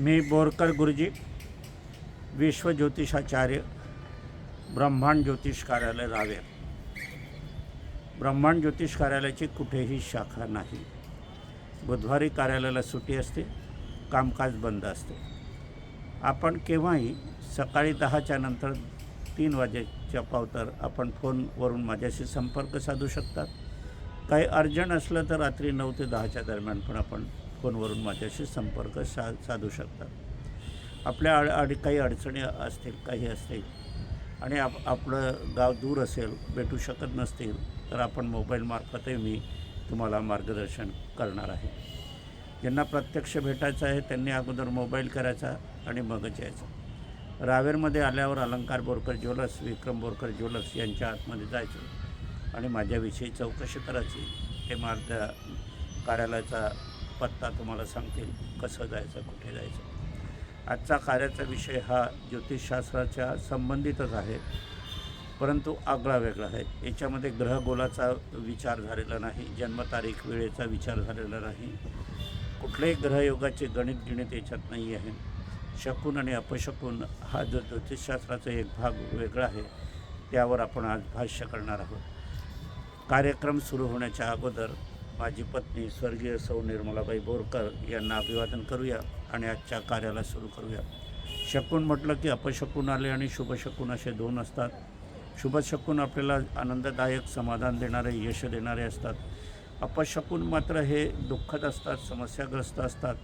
मी बोरकर गुरुजी विश्व ज्योतिषाचार्य ब्रह्मांड ज्योतिष कार्यालय रावे. ब्रह्मांड ज्योतिष कार्यालयाची कुठेही शाखा नाही. बुधवारी कार्यालयाला सुट्टी असते कामकाज बंद असते. आपण केव्हाही सकाळी दहाच्या नंतर तीन वाजेच्या पावतर आपण फोनवरून माझ्याशी संपर्क साधू शकतात काही अर्जंट असलं तर रात्री नऊ ते दहाच्या दरम्यान पण आपण फोनवरून माझ्याशी संपर्क सा साधू शकतात. आपल्या अड अड काही अडचणी असतील काही असतील आणि आप आपलं गाव दूर असेल भेटू शकत नसतील तर आपण मोबाईलमार्फतही मी तुम्हाला मार्गदर्शन करणार आहे. ज्यांना प्रत्यक्ष भेटायचं आहे त्यांनी अगोदर मोबाईल करायचा आणि मगच यायचं. रावेरमध्ये आल्यावर अलंकार बोरकर ज्वेलर्स विक्रम बोरकर ज्वेलर्स यांच्या आतमध्ये जायचं आणि माझ्याविषयी चौकशी करायची ते मार्ग कार्यालयाचा पत्ता तुम्हाला सांगतील कसं जायचं कुठे जायचं. आजचा कार्याचा विषय हा ज्योतिषशास्त्राच्या संबंधितच आहे परंतु आगळा वेगळा आहे. याच्यामध्ये ग्रहगोलाचा विचार झालेला नाही जन्मतारीख वेळेचा विचार झालेला नाही. कुठल्याही ग्रहयोगाचे गणित गिणित याच्यात नाही आहे. शकून आणि अपशकून हा जो ज्योतिषशास्त्राचा एक भाग वेगळा आहे त्यावर आपण आज भाष्य करणार आहोत. कार्यक्रम सुरू होण्याच्या अगोदर माझी पत्नी स्वर्गीय सौ निर्मलाबाई बोरकर यांना अभिवादन करूया आणि आजच्या कार्याला सुरू करूया. शकून म्हटलं की अपशकून आले आणि शुभशकून असे दोन असतात. शुभशकून आपल्याला आनंददायक समाधान देणारे यश देणारे असतात. अपशकून मात्र हे दुःखद असतात समस्याग्रस्त असतात.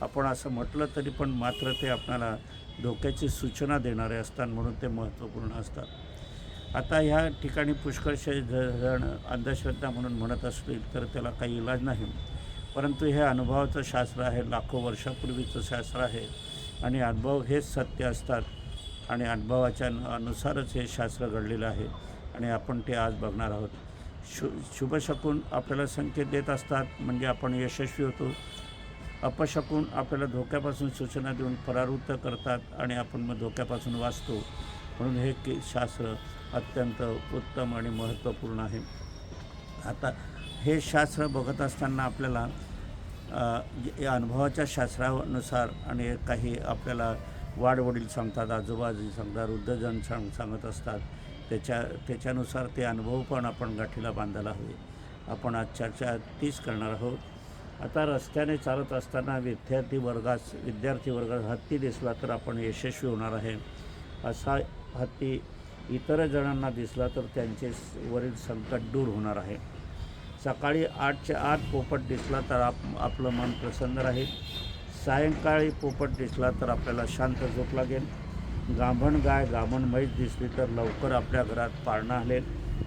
आपण असं म्हटलं तरी पण मात्र ते आपल्याला धोक्याची सूचना देणारे असतात म्हणून ते महत्त्वपूर्ण असतात. आता ह्या ठिकाणी पुष्कळशे जण अंधश्रद्धा म्हणून म्हणत असतील तर त्याला काही इलाज नाही. परंतु हे अनुभवाचं शास्त्र आहे लाखो वर्षापूर्वीचं शास्त्र आहे आणि अनुभव हेच सत्य असतात आणि अनुभवाच्या अनुसारच हे शास्त्र घडलेलं आहे आणि आपण ते आज बघणार आहोत. शु शुभशकून आपल्याला संकेत देत असतात म्हणजे आपण यशस्वी होतो. अपशकून आपल्याला धोक्यापासून सूचना देऊन परावृत्त करतात आणि आपण मग धोक्यापासून वाचतो. म्हणून हे की शास्त्र अत्यंत उत्तम आणि महत्त्वपूर्ण आहे. आता हे शास्त्र बघत असताना आपल्याला या अनुभवाच्या शास्त्रानुसार आणि काही आपल्याला वाडवडील सांगतात आजोबाजी सांगतात वृद्धजन सांग सांगत असतात त्याच्या त्याच्यानुसार ते अनुभव पण आपण गाठीला बांधायला हवे. आपण आज चर्चा तीच करणार आहोत. आता रस्त्याने चालत असताना विद्यार्थी वर्गास विद्यार्थी वर्गात हत्ती दिसला तर आपण यशस्वी होणार आहे. असा हत्ती इतर जणांना दिसला तर त्यांचे वरील संकट दूर होणार आहे. सकाळी आठच्या आत पोपट दिसला तर आप आपलं मन प्रसन्न राहील. सायंकाळी पोपट दिसला तर आपल्याला शांत झोप लागेल. गाभण गाय गाभण म्हैस दिसली तर लवकर आपल्या घरात पाळणा हलेल.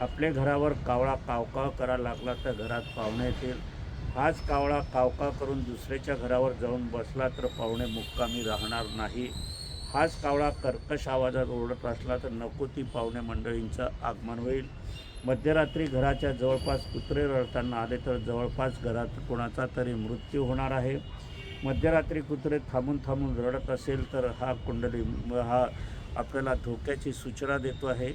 आपल्या घरावर कावळा कावकाव करायला लागला तर घरात पाहुणे येतील. हाच कावळा कावकाव करून दुसऱ्याच्या घरावर जाऊन बसला तर पाहुणे मुक्कामी राहणार नाही. हाच कावळा कर्कश आवाजात ओरडत असला तर नको ती पाहुणे मंडळींचं आगमन होईल. मध्यरात्री घराच्या जवळपास कुत्रे रडताना आले तर जवळपास घरात कोणाचा तरी मृत्यू होणार आहे. मध्यरात्री कुत्रे थांबून थांबून रडत असेल तर हा कुंडली हा आपल्याला धोक्याची सूचना देतो आहे.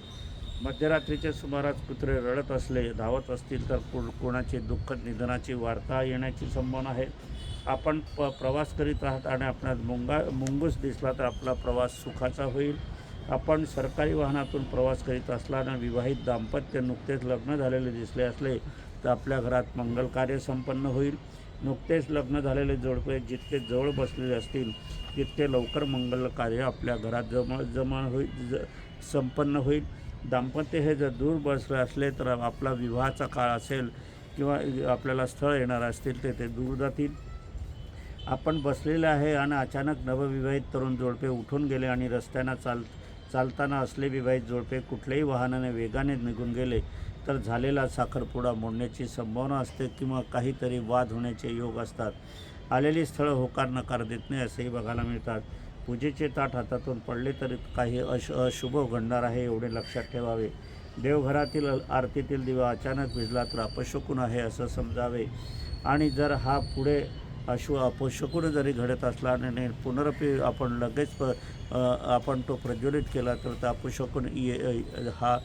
मध्यरात्रीच्या सुमारास कुत्रे रडत असले धावत असतील तर को कोणाची दुःखद निधनाची वार्ता येण्याची संभावना आहे. आपण प प्रवास करीत आहात आणि आपणास मुंगा मुंगूस दिसला तर आपला प्रवास सुखाचा होईल. आपण सरकारी वाहनातून प्रवास करीत असल्यानं विवाहित दाम्पत्य नुकतेच लग्न झालेले दिसले असले तर आपल्या घरात मंगल कार्य संपन्न होईल. नुकतेच लग्न झालेले जोडपे जितके जवळ बसलेले असतील तितके लवकर मंगल कार्य आपल्या घरात जमा जमा होईल ज संपन्न होईल. दाम्पत्य हे जर दूर बसले असले तर आपला विवाहाचा काळ असेल किंवा आपल्याला स्थळ येणार असतील ते ते दूर जातील. आपण बसलेले आहे आणि अचानक नवविवाहित तरुण जोडपे उठून गेले आणि रस्त्यानं चाल चालताना असले विवाहित जोडपे कुठल्याही वाहनाने वेगाने निघून गेले तर झालेला साखरपुडा मोडण्याची संभावना असते किंवा काहीतरी वाद होण्याचे योग असतात. आलेली स्थळं होकार नकार देत नाही असंही बघायला मिळतात. पूजेचे ताट हातातून पडले तरी काही अश अशुभ घडणार आहे एवढे लक्षात ठेवावे. देवघरातील आरतीतील दिवा अचानक भिजला तर अपशकुन आहे असं समजावे. आणि जर हा पुढे अशु अपशकुन जरी घडत असला आणि पुनरपी आपण लगेच प आपण तो प्रज्वलित केला तर तो अपशकुन ये हा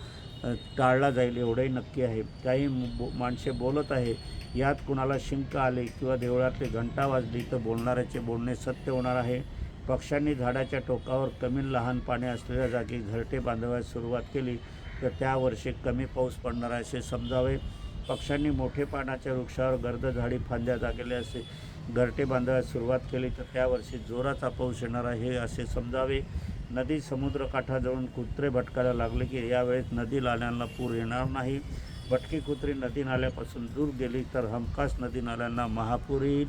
टाळला जाईल एवढंही नक्की आहे. काही बो माणसे बोलत आहे यात कुणाला शिंक आले किंवा देवळातली घंटा वाजली तर बोलणाऱ्याचे बोलणे सत्य होणार आहे. पक्ष्यांनी झाडाच्या टोकावर कमी लहान पाणी असलेल्या जागी घरटे बांधवायला सुरुवात केली तर त्या वर्षी कमी पाऊस पडणार आहे असे समजावे. पक्ष्यांनी मोठे पानाच्या वृक्षावर गर्द झाडी फांद्या जागेले असे घरटे बांधायला सुरुवात केली. तर त्या वर्षी जोराचा पाऊस येणार आहे हे असे समजावे. नदी समुद्रकाठाजवळून कुत्रे भटकायला लागले की यावेळेस नदी नाल्यांना पूर येणार नाही. भटकी कुत्री नदी नाल्यापासून दूर गेली तर हमखास नदी नाल्यांना महापूर. येईल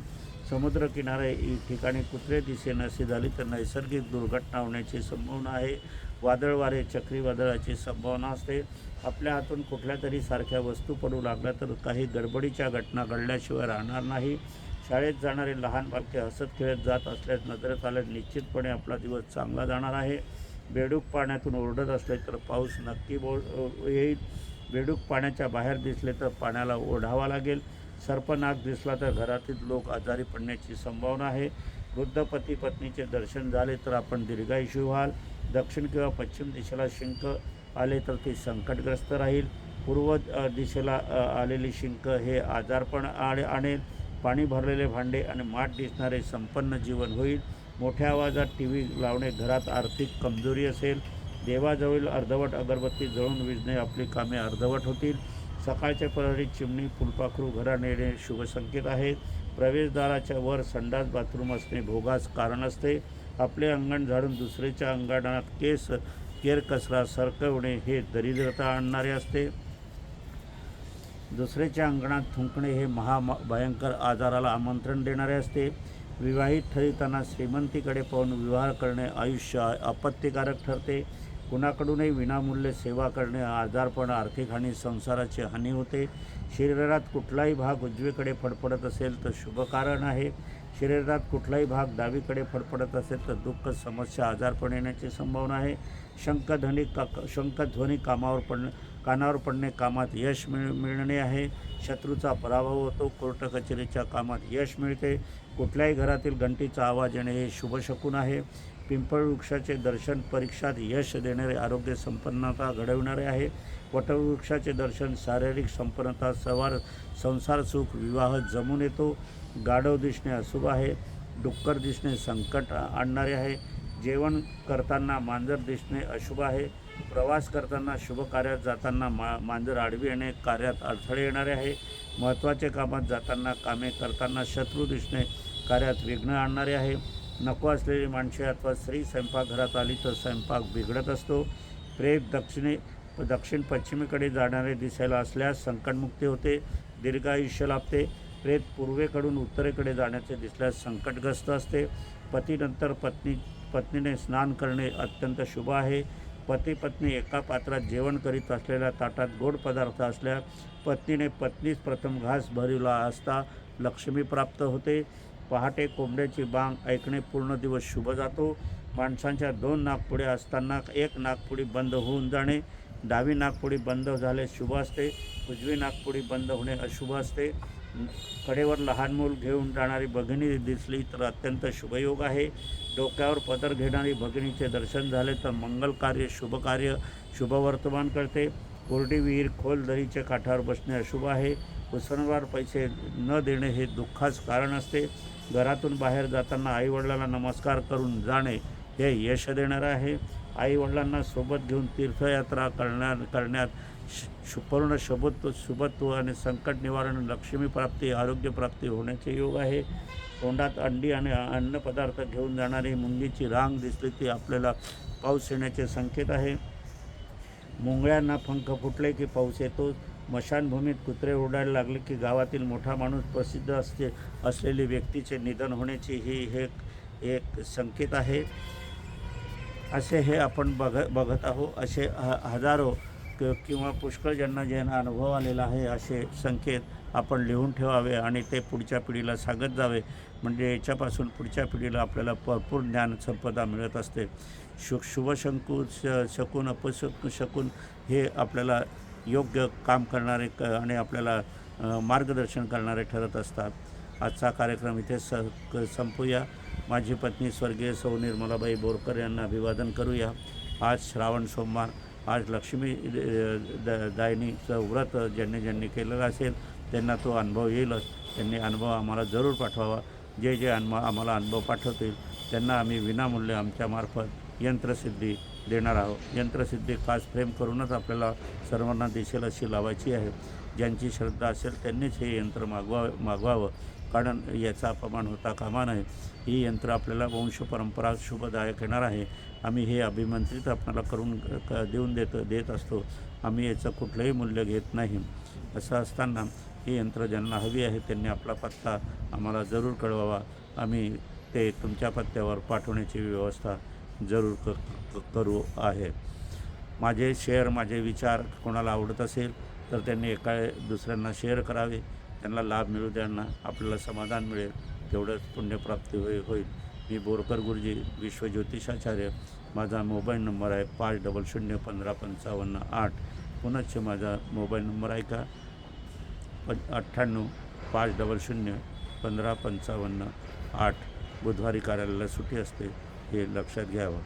समुद्रकिनारे इ- ठिकाणी कुत्रे दिसेनाशी झाली तर नैसर्गिक दुर्घटना होण्याची संभावना आहे. वादळ वारे चक्रीवादळाची संभावना असते. आपल्या हातून कुठल्या तरी सारख्या वस्तू पडू लागल्या तर काही गडबडीच्या घटना घडल्याशिवाय राहणार नाही. शाळेत जाणारे लहान बालके हसत खेळत जात असल्यास नजरेत आल्यास निश्चितपणे आपला दिवस चांगला जाणार आहे. बेडूक पाण्यातून ओरडत असले तर पाऊस नक्की बो येईल. बेडूक पाण्याच्या बाहेर दिसले तर पाण्याला ओढावा लागेल. सर्पनाग दिसला तर घरातील लोक आजारी पडण्याची संभावना आहे. वृद्ध पती पत्नीचे दर्शन झाले तर आपण दीर्घायुषी व्हाल. दक्षिण किंवा पश्चिम दिशेला शिंक आले तर ते संकटग्रस्त राहील. पूर्व दिशेला आलेली शिंक हे आजारपण आणे आणेल. पाणी भरलेले भांडे आणि माठ दिसणारे संपन्न जीवन होईल. मोठ्या आवाजात टी व्ही लावणे घरात आर्थिक कमजोरी असेल. देवाजवळील अर्धवट अगरबत्ती जळून विजणे आपली कामे अर्धवट होतील. सकाळच्या प्रहरी चिमणी फुलपाखरू घरात येणे शुभसंकेत आहे. प्रवेशद्वाराच्या वर संडास बाथरूम असणे भोगास कारण असते. आपले अंगण झाडून दुसऱ्याच्या अंगणात केस केरकचरा सरकवणे हे दरिद्रता आणणारे असते. दुसऱ्याच्या अंगणात थुंकणे हे महा भयंकर आजाराला आमंत्रण देणारे असते. विवाहित ठरताना श्रीमंतीकडे पाहून विवाह करणे आयुष्य आपत्तिकारक ठरते. कुणाकडूनही विनामूल्य सेवा करणे आजारपण आर्थिक हानी संसाराची हानी होते. शरीरात कुठलाही भाग उजवीकडे फडफडत असेल तर शुभ कारण आहे. शरीरात कुठलाही भाग डावीकडे फडफडत असेल तर दुःख समस्या आजारपण येण्याची संभावना आहे. शंखध्वनी का शंखध्वनी कामावर पडणे कानावर पडणे कामात यश मिळ मिळणे आहे. शत्रूचा पराभव होतो. कोर्ट कचेरीच्या कामात यश मिळते. कुठल्याही घरातील घंटीचा आवाज येणे हे शुभशकून आहे. पिंपळ वृक्षाचे दर्शन परीक्षात यश देणारे आरोग्य संपन्नता घडविणारे आहे. वटवृक्षाचे दर्शन शारीरिक संपन्नता सवार संसार सुख विवाह जमून येतो. गाढव दिसणे अशुभ आहे. डुक्कर दिसणे संकट आणणारे आहे. जेवण करताना मांजर दिसणे अशुभ आहे. प्रवास करताना शुभ कार्यात जाताना मा मांजर आडवी येणे कार्यात अडथळे येणारे आहे. महत्त्वाचे कामात जाताना कामे करताना शत्रू दिसणे कार्यात विघ्न आणणारे आहे. नको असलेली माणसे अथवा स्त्री स्वयंपाकघरात आली तर स्वयंपाक बिघडत असतो. प्रेत दक्षिणे दक्षिण पश्चिमेकडे जाणारे दिसायला असल्यास संकटमुक्ती होते. दीर्घायुष्य लाभते. प्रेत पूर्वेकडून उत्तरेकडे जाण्याचे दिसल्यास संकटग्रस्त असते. पतीनंतर पत्नी पत्नीने स्नान करणे अत्यंत शुभ आहे. पती पत्नी एका पात्रात जेवण करीत असलेल्या ताटात गोड पदार्थ असल्या पत्नीने पत्नीच प्रथम घास भरिला असता लक्ष्मी प्राप्त होते. पहाटे कोंबड्याची बांग ऐकणे पूर्ण दिवस शुभ जातो. माणसांच्या दोन नागपुडे असताना एक नागपुडी बंद होऊन जाणे डावी नागपुडी बंद झाले शुभ असते. उजवी नागपुडी बंद होणे अशुभ असते. कडेवर लहान मूल घेऊन जाणारी भगिनी दिसली तर अत्यंत शुभयोग आहे. डोक्यावर पदर घेणारी भगिनीचे दर्शन झाले तर मंगल कार्य शुभ कार्य शुभवर्तमान करते. कोरडी विहीर खोल दरीच्या काठावर बसणे अशुभ आहे. उसणवार पैसे न देणे हे दुःखास कारण असते. घरातून बाहेर जाताना आईवडिलांना नमस्कार करून जाणे हे यश देणारं आहे. आईवडिलांना सोबत घेऊन तीर्थयात्रा करण्या करण्यात श- शु- शुभत्व शुभत्व आणि संकट निवारण लक्ष्मीप्राप्ती आरोग्यप्राप्ती होण्याचे योग आहे. तोंडात अंडी आणि अन्नपदार्थ घेऊन जाणारी मुंगीची रांग दिसली ती आपल्याला पाऊस येण्याचे संकेत आहे. मुंगळ्यांना पंख फुटले की पाऊस येतो. स्मशानभूमीत कुत्रे ओरडायला लागले की गावातील मोठा माणूस प्रसिद्ध असते असलेली व्यक्तीचे निधन होण्याची ही हे एक संकेत आहे. असे हे आपण बघ बघत आहोत असे ह हजारो क किंवा पुष्कळ ज्यांना ज्यांना अनुभव आलेला आहे असे संकेत आपण लिहून ठेवावे आणि ते पुढच्या पिढीला सांगत जावे. म्हणजे याच्यापासून पुढच्या पिढीला आपल्याला भरपूर ज्ञान संपदा मिळत असते. शु शुभशंकू श शकून अपशकू शकून हे आपल्याला योग्य काम करणारे क आणि आपल्याला मार्गदर्शन करणारे ठरत असतात. आजचा कार्यक्रम इथे स क संपूया. माझी पत्नी स्वर्गीय सौ निर्मलाबाई बोरकर यांना अभिवादन करूया. आज श्रावण सोमवार. आज लक्ष्मी द दायनीचं व्रत ज्यांनी ज्यांनी केलेलं असेल त्यांना तो अनुभव येईलच. त्यांनी अनुभव आम्हाला जरूर पाठवावा. जे जे अनुभव आम्हाला अनुभव पाठवतील त्यांना आम्ही विनामूल्य आमच्यामार्फत यंत्रसिद्धी देणार आहोत. यंत्रसिद्धी खास फ्रेम करूनच आपल्याला सर्वांना दिसेल अशी लावायची आहे. ज्यांची श्रद्धा असेल त्यांनीच हे यंत्र मागवा मागवावं. कारण याचा अपमान होता कामा नये ही यंत्र आपल्याला वंश परंपरा शुभदायक येणार आहे. आम्ही हे अभिमंत्रित आपल्याला करून क देऊन देत देत असतो. आम्ही याचं कुठलंही मूल्य घेत नाही. असं असताना ही यंत्र ज्यांना हवी आहे त्यांनी आपला पत्ता आम्हाला जरूर कळवावा. आम्ही ते तुमच्या पत्त्यावर पाठवण्याची व्यवस्था जरूर क- करू आहे. माझे शेअर माझे विचार कोणाला आवडत असेल तर त्यांनी एका दुसऱ्यांना शेअर करावे. त्यांना लाभ मिळू द्यांना आपल्याला समाधान मिळेल तेवढंच पुण्यप्राप्ती होई होईल. मी बोरकर गुरुजी विश्वज्योतिषाचार्य. माझा मोबाईल नंबर आहे पाच डबल शून्य पंधरा पंचावन्न आठ. पुनश्च माझा मोबाईल नंबर आहे का? अठ्ठ्याण्णव पाच डबल शून्य पंधरा पंचावन्न आठ. बुधवारी कार्यालयाला सुट्टी असते हे लक्षात घ्यावं.